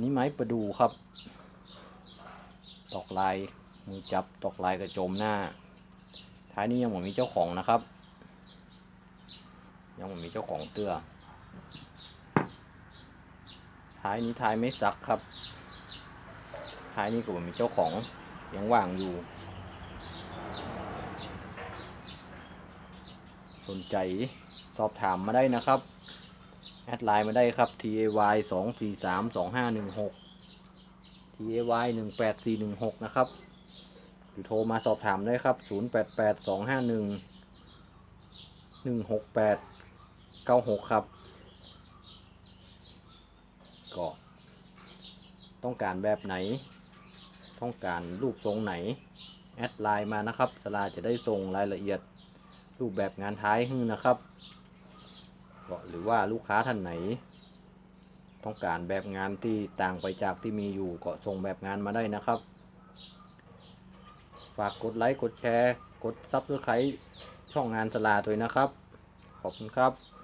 นนี้ไม้ประดูครับ ตอกลายมือจับตอกลายกระโจมหน้า ท้ายนี้ยังไม่มีเจ้าของนะครับ ยังไม่มีเจ้าของเตื้อ ท้ายนี้ท้ายไม่ซักครับ ท้ายนี้ก็ไม่มีเจ้าของยังว่างอยู่ สนใจสอบถามมาได้นะครับ แอดไลน์มาได้ครับ tay 2 4 3 2 5 1 6 tay 1 8 4 1 6นะครับ หรือโทรมาสอบถามได้ครับ0 8 8 2 5 1 1 6 8 9 6ครับ ก็ต้องการแบบไหน ต้องการรูปทรงไหน แอดไลน์มานะครับสลาจะได้ส่งรายละเอียดรูปแบบงานท้ายให้นะครับ หรือว่าลูกค้าท่านไหน ต้องการแบบงานที่ต่างไปจากที่มีอยู่ก็ส่งแบบงานมาได้นะครับ ฝากกดไลค์กดแชร์ กดซับสไครต์ช่องงานสลาด้วยนะครับ ขอบคุณครับ